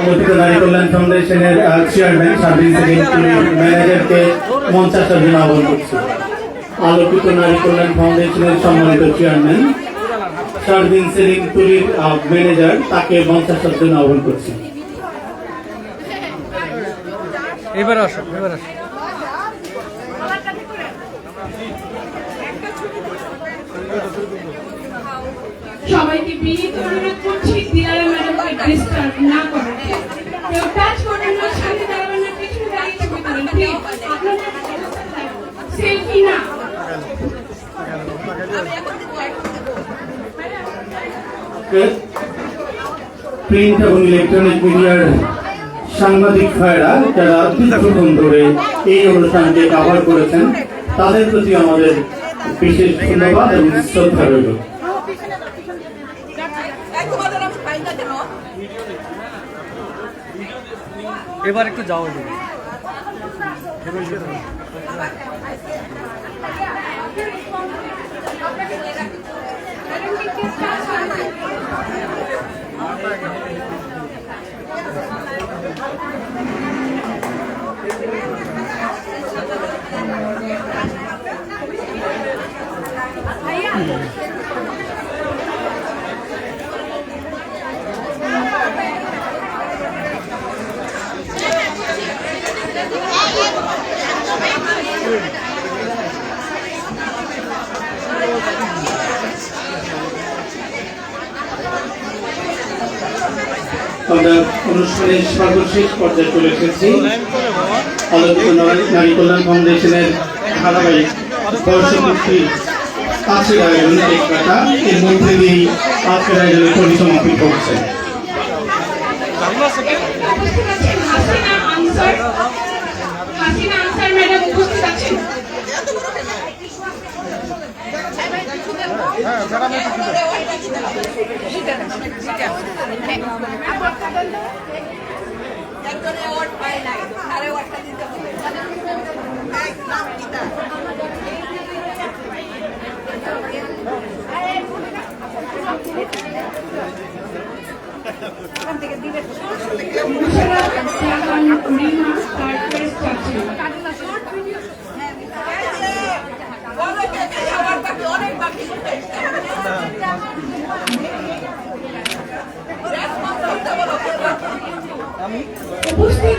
অবস্থিত নারী কল্যাণ ফাউন্ডেশনের চেয়ারম্যান সার্ভিস ম্যানেজারকে মঞ্চাসার জন্য আহ্বান করছি। আলোকিত নারী কল্যাণ ফাউন্ডেশনের সম্মানিত চেয়ারম্যান সার্ভিন তুলির আহ, ম্যানেজার তাকে মঞ্চাসার জন্য আহ্বান করছি। এবার আসো এবার আসো। সবাইকে বিনীত অনুরোধ করছি ম্যাডামকে প্রিন্ট এবং ইলেকট্রনিক মিডিয়ার সাংবাদিক ভাইরা, যারা দীর্ঘক্ষণ ধরে এই অনুষ্ঠানকে কভার করেছেন, তাদের প্রতি আমাদের বিশেষ ধন্যবাদ এবং শ্রদ্ধা রইল তোমাদের আমি পাই না কেন এবার একটু যাও এদিকে। আমরা অনুষ্ঠানের সর্বশেষ পর্যায়ে চলে এসেছি। আলোচিত নারী- কল্যাণ ফাউন্ডেশনের ধারাবাহিক বর্ষপূর্তি আয়োজন এক কাটা এর মধ্যে দিয়েই আজকের পরিসমাপ্তি করছে উপস্থিত আছেন হাসিনা আনসার হাসিনা আনসার ম্যাডাম উপস্থিত আছেন একজনে অ্যাওয়ার্ড পায় নাই আরে অ্যাওয়ার্ডটা দিতে জাহান রিমা থার্ড প্লেস পাচ্ছেন বলো কে কে অ্যাওয়ার্ড বাকি অনেক বাকি রেসপন্স করতে বলো কে বাকি? উপস্থিত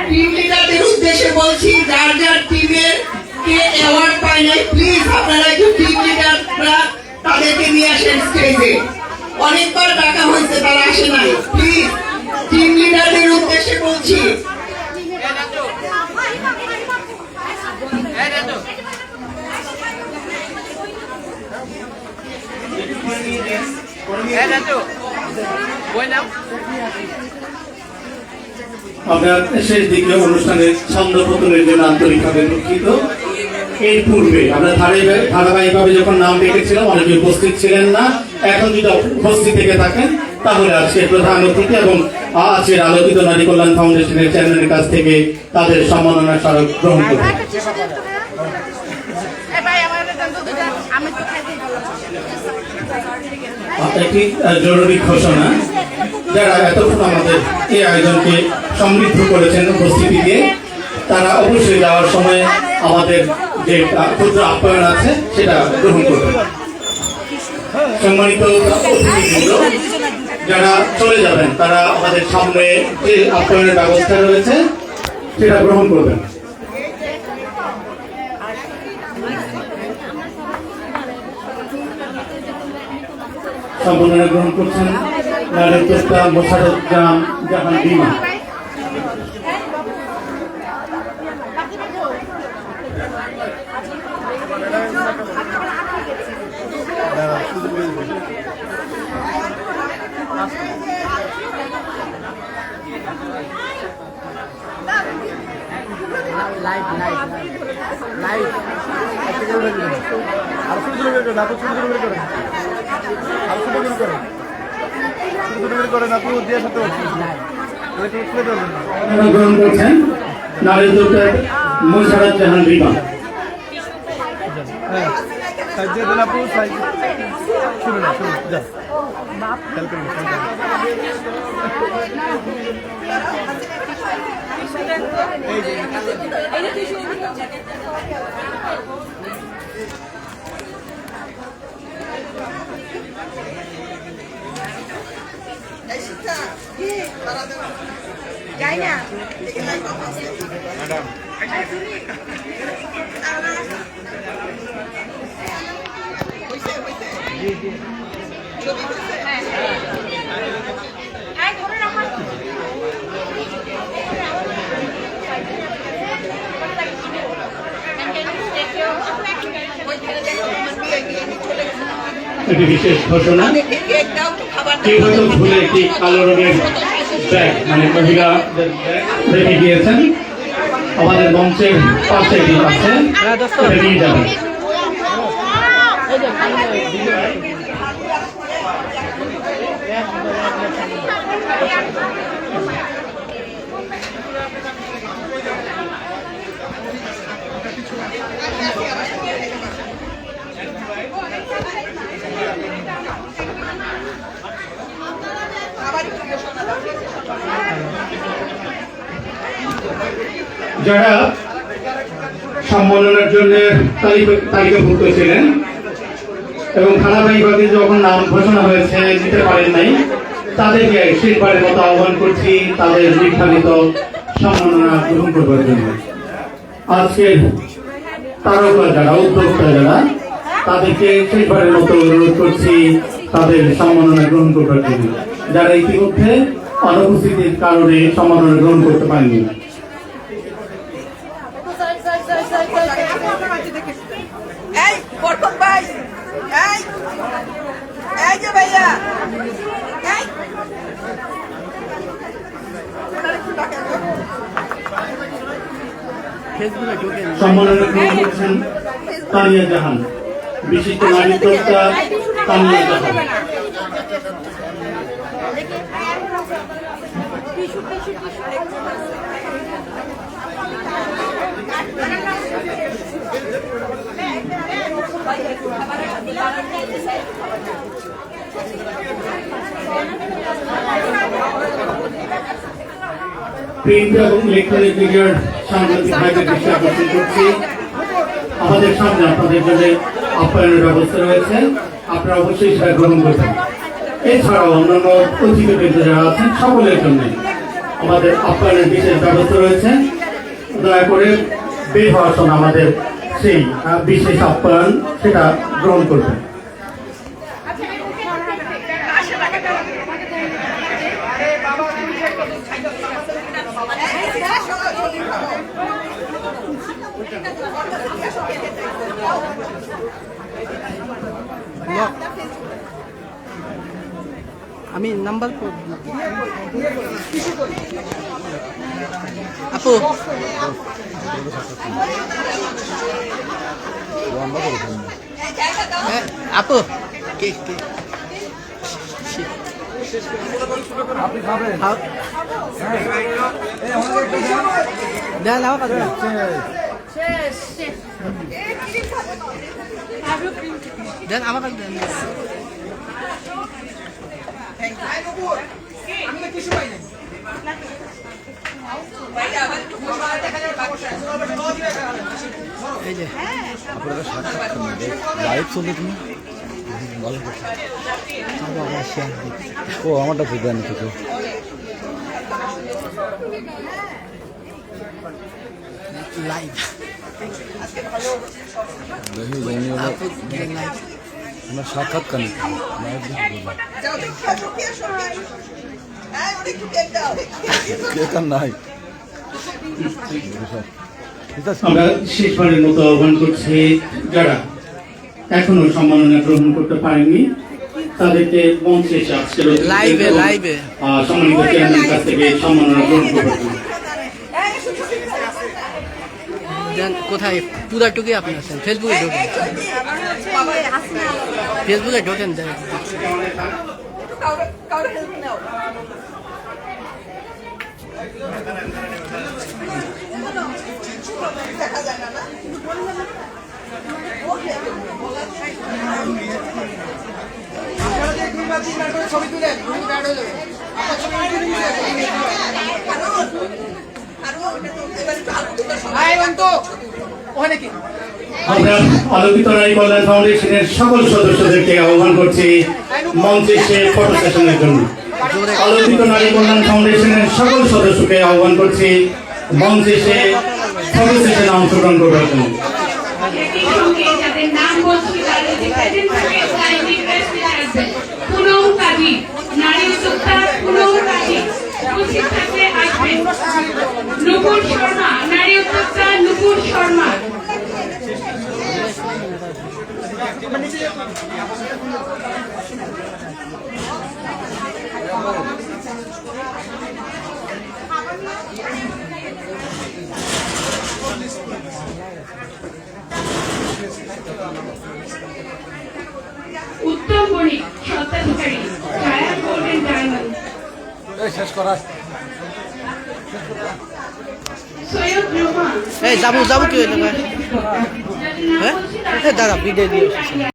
আমি লিডারদের উদ্দেশ্যে বলছি যার যার টিমের কে অ্যাওয়ার্ড পায় নাই প্লিজ আপনারা একটু টিম লিডাররা তাদেরকে নিয়ে আসেন স্টেজে অনেকবার ডাকা হয়েছে তারা আসে নাই প্লিজ টিম লিডারদের উদ্দেশ্যে বলছি আমরা শেষ দিকে অনুষ্ঠানের ছন্দ পতনের জন্য আন্তরিকভাবে দুঃখিত। এর পূর্বে আমরা ধারাবাহিক ধারাবাহিকভাবে যখন নাম ডেকেছিলাম অনেকে উপস্থিত ছিলেন না। এখন যদি উপস্থিত থেকে থাকেন তাহলে আজকে প্রধান অতিথি এবং আজকের আলোকিত নারী কল্যাণ ফাউন্ডেশনের চেয়ারম্যানের কাছ থেকে তাদের সম্মাননা স্মারক গ্রহণ করবেন দুটা। আমি তো একটি জরুরি ঘোষণা। যারা এতক্ষণ আমাদের এই আয়োজনকে সমৃদ্ধ করেছেন, উপস্থিতি দিয়ে, তারা অবশ্যই যাওয়ার সময় আমাদের যে ক্ষুদ্র আপ্যায়ন আছে, সেটা গ্রহণ করবেন। সম্মানিত অতিথিবৃন্দ, যারা চলে যাবেন, তারা আমাদের সামনে যে আপ্যায়নের ব্যবস্থা রয়েছে, সেটা গ্রহণ করবেন। সম্মাননা গ্রহণ করছেন উদ্যোক্তা মোশারফ জাহান জাহান বিমা। Light light light. আর শুরু করে না। শুরু করে। আর শুরু করে শুরু শুরু করে না তুই দিয়ে সাথে গ্রহণ করছেন নারী উদ্যোক্তা মোশারফ জাহান হ্যাঁ দেন আপু যা খেয়াল করুন করুন। এই রাখো একটি বিশেষ ঘোষণা খাবার কেউ হয়তো ভুলে একটি কালো রঙের ব্যাগ মানে মহিলাদের রেখে গিয়েছেন। আমাদের মঞ্চের পাশে এটি আছে নিয়ে যাবেন। যারা সম্মাননার জন্য তালিকা- তালিকাভুক্ত ছিলেন এবং ধারাবাহিকভাবে যখন নাম ঘোষণা হয়েছে, দিতে পারেন নাই, তাদেরকে শেষবারের মতো আহ্বান করছি তাদের নির্ধারিত সম্মাননা গ্রহণ করবার জন্য। আজকের তারকা যারা, উদ্যোক্তা যারা, তাদেরকে শেষবারের মতো অনুরোধ করছি তাদের সম্মাননা গ্রহণ করবার জন্য। যারা ইতিমধ্যে অনুপস্থিতির কারণে সম্মাননা গ্রহণ করতে পারেনি এই বরকত ভাই এই এই যে ভাইয়া এই ওনার একটু ডাকেন তো। সম্মাননা গ্রহণ করছেন তানিয়া জাহান। বিশিষ্ট নারী উদ্যোক্তা তানিয়া জাহান। এবং সাংবাদিক ভাইদের আকর্ষণ করছি। আমাদের সামনে আপনাদের জন্য আপ্যায়নের ব্যবস্থা রয়েছে। আপনারা অবশ্যই সেটা গ্রহণ করবেন। এছাড়াও অন্যান্য অতিথিবৃন্দ যারা আছেন, সকলের জন্য আমাদের আপ্যায়নের বিশেষ ব্যবস্থা রয়েছে। দয়া করে বের হওয়ার আমাদের সেই বিশেষ আপ্যায়ন সেটা গ্রহণ করবেন। আমি নাম্বার আপু। হ্যাঁ, আপু। কে কে? আপনি খাবেন? দেন আমার কাছে দেন আমার কাছে এই যে লাইভ চলছে তুমি ভালো ও আমারটা বুঝতে নি তোকে লাইভ আপু লাইভ আমার সাক্ষাৎকার নিতে হ্যাঁ নাই আমরা শেষবারের মতো আহ্বান করছি যারা এখনও সম্মাননা গ্রহণ করতে পারেননি তাদেরকে মঞ্চে এসে আজকের লাইভে, লাইভে। সম্মানিত চেয়ারম্যানের কাছ থেকে সম্মাননা গ্রহণ করতে পারেন হ্যাঁ এসো কোথায় পুরাটুকুই আপনি আছেন ফেসবুকে ঢোকেন ফেসবুকে ঢোকেন দেন কাউরে কাউরে হেল্প নাও দেখা যায় না না আরও ওটা তো আমরা আলোকিত নারী কল্যাণ ফাউন্ডেশনের সকল সদস্যদেরকে আহ্বান করছি মঞ্চে এসে ফটো সেশনের জন্য। আলোকিত নারী কল্যাণ ফাউন্ডেশনের সকল সদস্যকে আহ্বান করছি মঞ্চে এসে ফটো সেশনে অংশগ্রহণ করবার জন্য। একই সঙ্গে যাদের নাম বলছি তাদের যে প্রেজেন্ট থাকে লাইভলি প্রেসে আসবেন পুনম কাজী নারী উদ্যোক্তা পুনম কাজী উপস্থিত থাকলে আসবেন নুপুর শর্মা নারী উদ্যোক্তা নুপুর শর্মা উত্তম স্বত্বাধিকারী ছায়া গোল্ডেন ডায়মন্ড। শেষ করা। সৈয়দ রোমান এই যাব যাব কি হইল ভাই হ্যাঁ? এ দাঁড়া, বিদায় দিয়ে আসি।